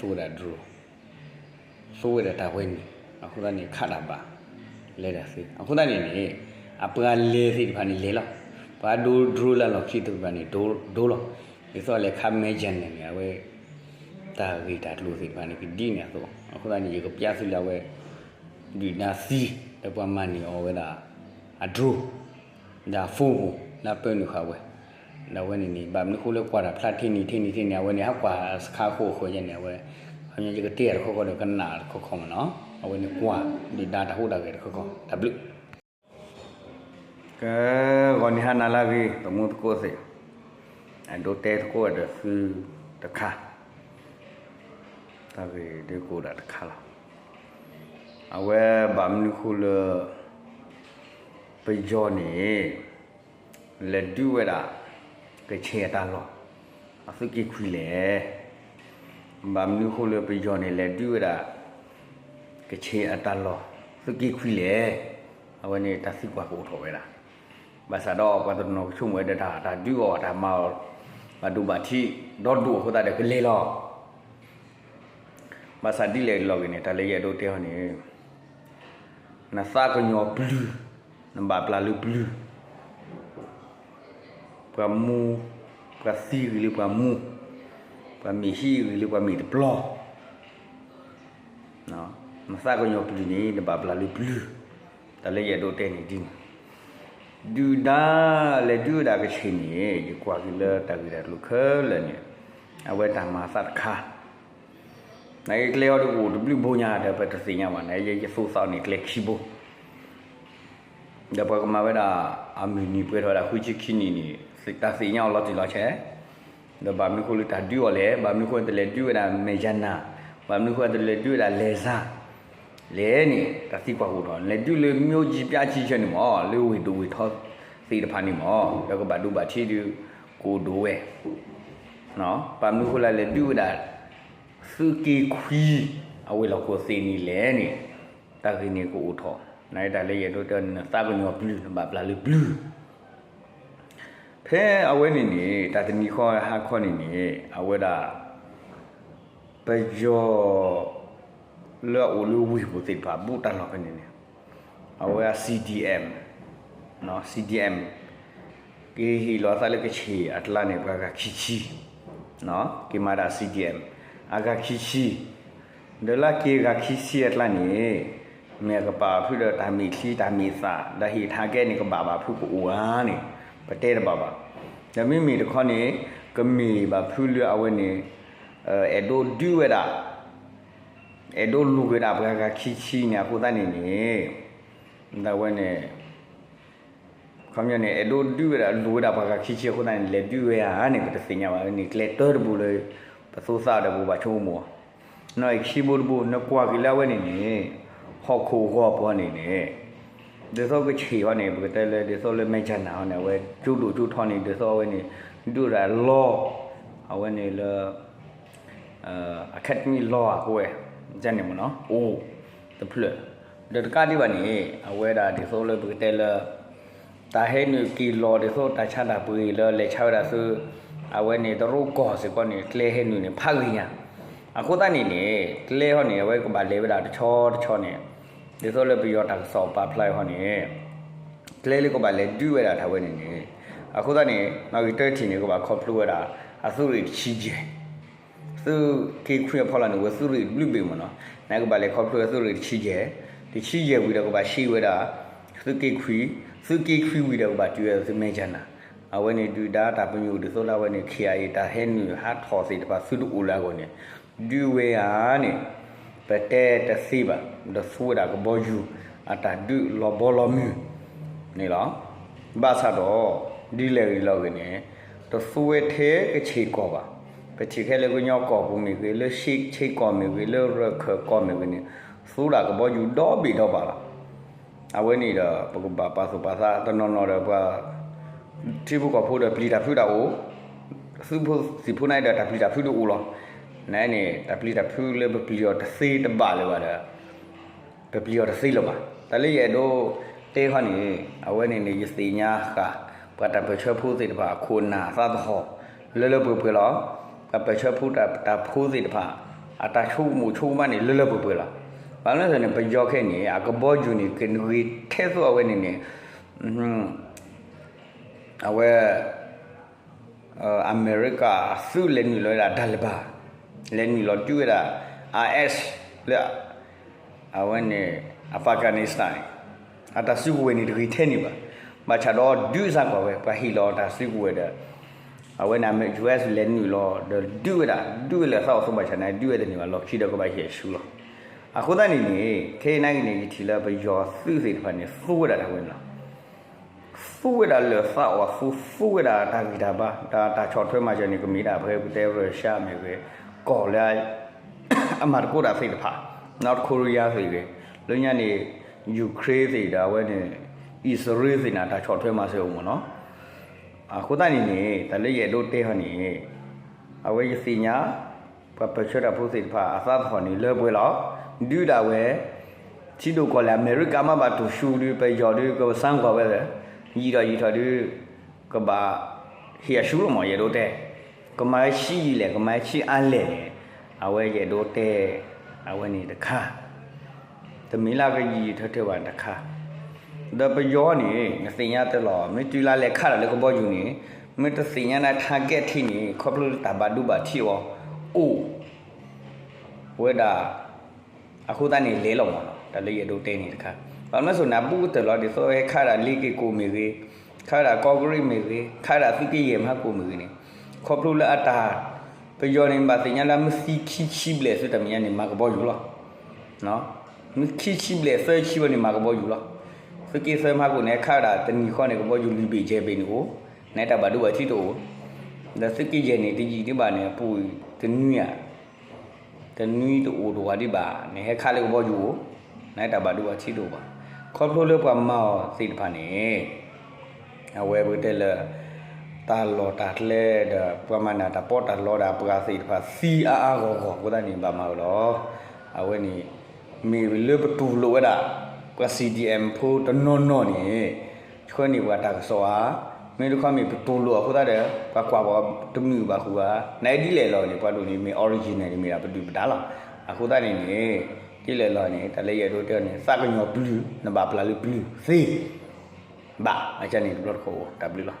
ဆိုးတာဒရူဆိုးရတာဝဲနေအခုတည်းခတ်တာပါလဲတာစီအခုတည်းနေအပကလေစီဒီဖာနေလေလောဘာဒူဒရူလာလောခိတူပါနေဒိုဒိုလောဒီ ဆိုလေခမဲဂျန်နေငါဝဲတာဂီတာလူစီပါနေဒီနေဆိုအခုတည်းနေကိုပြစီလာဝဲဒီနာစီတပမနီအောဝဲတာအဒရူဒါဖူနာပဲနုခါဝဲ na wani ni ba mi khule kwa da plat thi ni thi ni thi ni wani ha kwa skha kho kho yen ne we ha nya ji te kho kho de kan na kho kho ma no wani kwa di da ta hu da ge kho kho w ka gon ni ha na la gi to mu ko se a do te ko da su ta kha ta ge de ko da ta kha la a we ba mi khule pe jo ni le du we da ကချေတာလောအစကိခွီလေဘာမနုခိုလပိဂျောနေလေဒူရာကချေအတလောစကိခွီလေအဝနေတသိကွာကိုထော်ဝဲတာဘာသာတော့ဘာတနောချုံဝဲတတာဒါ มาดูมาที่รถดูเขาตาเด็กเลยหรอมาสันที่เลยหรอกเนี่ยแต่เลยอย่าดูเท่านี้นาซาก็ยอบลูนับปลาลูบลูปลามูปลาซีหรือปลามูปลามีฮีหรือปลามีตะปลอเนาะนาซาก็ยอบลูนี่นับปลาลูบลูแต่เลยอย่าดูเท่านี้ดิ้ ဒူော်ဒါမောဘာဒူဘာတိဒေါ်ဒူဟိုတာတဲ့ကလေးလောဘာသာဒီလေလောကနေတလေရတော့တဲဟောနေနသာကညောဘလူးနံပါပလာလူဘလူး pra mu pra siri li pra mu pra mi hiri li pra mi de blo no ma sa ko nyo pli ni de ba bla li blu ta le ye do te ni din du da le du da ke chi ni ji kwa ki le ta ki da lu khe le ni a we ta ma sa kha နိုင်ကလေးရောတို့ဘလူဘုံညာတဲ့ပတ်တစီညာမှာနိုင်ရေဆိုးစောင်းနေကလေးခီဘိုဒါပေါ်ကမှာဝဲတာအမီနီပွဲထော်တာခုချီခီနီနီစိတ်တစီညာလော်တီလော်ချဲဒါဘာမီကိုလတာဒီော်လေဘာမီကိုတလေဒီဝဲတာမေဂျန်နာဘာမီကိုတ လေဒီဝဲတာလေစာလဲနေတစီကွာဟိုတော့လေဒီလေမျိုးကြီးပြချီချက်နေမောလေဝီတူဝီထောစီတဖာနေမောဒါကဘာဒူဘာချီဒီကိုဒိုဝဲနော်ဘာမီကိုလာလေဒီဝဲတာစုကီခွီအဝေလောက်ကိုစီနီလဲနေတာကင်းနေကိုဦးထောနိုင်တာလေရတော့တန်တာကညောဘလူးနဘာပလာလူဘလူးဖဲအဝဲနေနေတာတနီခေါ်ဟာခေါ်နေနေအဝဲတာပကြော လောအလူဝီဘူတိပါဘူတန်လောက်နေနေအဝဲ CDM နော် CDM ကေဟီလောသလကချီအတလာနေဘာကခီချီနော်ကေမာဒါ CDM အဂခီချီဒလာကေဂခီချီအတလာနေမေကပါဖုဒတာမီခီတာမီစာဒါဟီထားကဲနေကဘာဘာဖုကူဝါနေပတဲတဘာဘာဒါမိမိတခေါနေကမီဘာဖုလအဝဲနေအဲဒိုဒူဝဲတာ အဲဒိုလူဝဲတာဘာကခီချီနေခုတနေနေဒါဝဲနေခမရနေအဒိုဒူရလူရဘာကခီချီခုနိုင်လေဒူရဟာနေကတစညာပါနေကလက်တော်ဘူးလေပစိုးစားတယ်ဘူးဘာချုံမောနော်ခီဘိုဘူနကွာကလာဝနေနေဟောက်ခိုဟောပေါ်နေနေဒီစောကချီဟောနေဘကတဲလေဒီစောလေမချနာဟောနေဝဲကျူလူကျူထောင်းနေဒီစောဝဲနေဒူရလောအဝဲနေလေအကက်ဒမီလောအကွဲ ဂျန်နေမနော်အိုးတဖလဒတကာဒီပါနေအဝဲတာဒီစောလေဘကတဲလေ ta he nu ki lo de so ta cha da pui lo le cha da su a we ni to ro ko se ko ni kle he nu ni pha gi nya a ko ta ni ni kle ho ni we ko ba le ba da cho cho ni de so le pi yo ta so pa plai ho ni kle le ko ba le du we da tha we ni ni a ko ta ni na gi te ti ni ko ba kho plu we da a su ri chi je su ki khwe pho la ni we su ri blu be mo no na ko ba le kho plu we su ri chi je di chi je wi da ko ba shi we da su ki khwi စုကိခွီဝီတော့ဘာကျွဲစမဲချနာအဝဲနေဒူဒါတာပညူဒဆိုလာဝဲနေခီယာရီတာဟဲနူဟာထော်စီတပါစုလူဦးလာကိုနေဒူဝဲဟာနေပတဲတစီပါဒဆူဒါကဘောယူအတာဒူလောဘောလောမီနေလားဘာသာတော့ဒီလေရီလောက်ကနေတဆူဝဲသေးကချီကောပါ ပချီခဲလေကိုညောကောဘူးမီကေလေရှိချီကောမီကေလေရခကောမီကနေဆူဒါကဘောယူတော့ဘီတော့ပါလားအဝဲနေတော့ပကပါပါဆိုပါသာတနော်နော်တော့ပါတိဘုကဖိုးတော့ပလီတာဖူတာကို su phu si phu nai da ta pli da phu do u lo nai ne ta pli da phu le ba pli yo ta se ta ba le ba da ba pli yo ta se lo ba ta le ye do te kha ni a we ni ni yi si nya ka pa ta pe chwe phu si da ba khu na sa da ho le le pu pu lo ka pe chwe phu ta ta phu si da ba a ta chu mu chu ma ni le le pu pu lo ဘာလို့လဲဆိုရင်ပကြောခဲ့နေအကဘောဂျူနီကင်ဝီထဲဆိုအဝဲနေနေอืมအဝဲအမေရိကစုလည်းနီလောတာဒါလဘာလည်းနီလောတူရတာ RS လေအဝဲနေအဖဂန်နစ္စတန်အတစုဝဲနေဒီထဲနေပါမချတော့ဒူးစားပါပဲပဟီလောတာစုဝဲတာ အဝဲနာမေ US လည်းနီလောဒူးရတာဒူးလည်းဆောက်ဆုံးပါချနိုင်ဒူးရတယ်နေပါလောရှိတော့ကပါဟဲရှူလောအခုတည်းနေနေခေနိုင်နေဒီလာဘယောစုစိတ်ဖာနေဖူးရတာဝင်လားဖူးရတာလေဖာဝဖူးဖူးရတာတာဂီတာပါဒါတာချော်ထွဲမှာကျနေကမီတာဘဲတဲရရှာမြေပဲကော်လိုက်အမတ်ကိုတာစိတ်ဖာ North Korea စိတ်ပဲလူညနေယူကရိန်းစိတ်ဒါဝဲနေအစ္စရေးစိတ်နာတာချော်ထွဲမှာစေအောင်မနော် အခုတည်းနေနေတလေးရဲ့တို့တဲဟနေအဝဲရစီညာပပချရဖို့စိတ်ဖာအသာခေါ်နေလဲပွဲတော့ဒူတာဝဲချီတို့ကလည်းအမေရိကမှာပါတူရှူလူပဲကြော်လူကစမ်းကွာပဲညီတော်ညီတော်လူကဘာဟီယရှူလို့မရတော့တဲ့ကမရှိလေကမရှိအန်လေအဝဲရတော့တဲ့အဝဲနေတခါတမီလာကကြီးထထဝတခါ ဒပယောနေငစင်ရတဲ့လောမတူလာလေခါလေကဘောယူနေမတစင်ရနာထာဂက်ထီနေခေါပလူတဘာဒူဘာထီဝအိုဝဲတာအခုတန်းနေလဲလုံးပါတော့ဒါလေးရတို့တဲနေတခါဘာလို့လဲဆိုနာပူတယ်လို့ဒီဆိုရဲခါတာလေးကေကိုမီကေခါတာကော့ဂရိမီကေခါတာသိကေရမကိုမီကေနေခေါပလူလာအတာပယောနေပါတင်ညာလာမစီခီချီဘလေဆိုတမယနေမှာကဘောယူလားနော်မခီချီဘလေဆဲချီဘနေမှာကဘောယူလား စကေဆဲမှာကိုနေခါတာတနီခေါနေကဘောယူလီပေချဲပေနေကိုနေတာဘာတို့အချီတော့ဒါစကေဂျနေတီကြီးဒီပါနေပူတနူးရတနွီတူဒဝဒီပါနေဟခါလေဘောယူနိုင်တဘာဒူအချီတူပါခေါပလိုလေပမောစိတ်ဖာနေအဝဲဘုတဲလတာလောတာလေဒပမနာတာပေါ်တာလောတာပကာစိတ်ဖာစီအာအာကိုကိုကိုဒနေပါမောလောအဝဲနီမေလေပတူလောဝ ဒါပ CDM ဖိုတနောနောနေခွနေဝတာဆောအာမင်းတို့ခမီပတူလောခုတာတဲ့ကွာကွာဘောတမီပါခုကနိုင်ဒီလေလောနေပွားလို့နေမင်း original နေမိတာပတူပတာလားအခုတနေနေဒီလေလောနေတလေးရတို့တဲ့နေစကညောဘလူးနဘာပလာလူဘလူးစေးဘာအချန်နေဘလော့ခေါ်တာဘလူးလား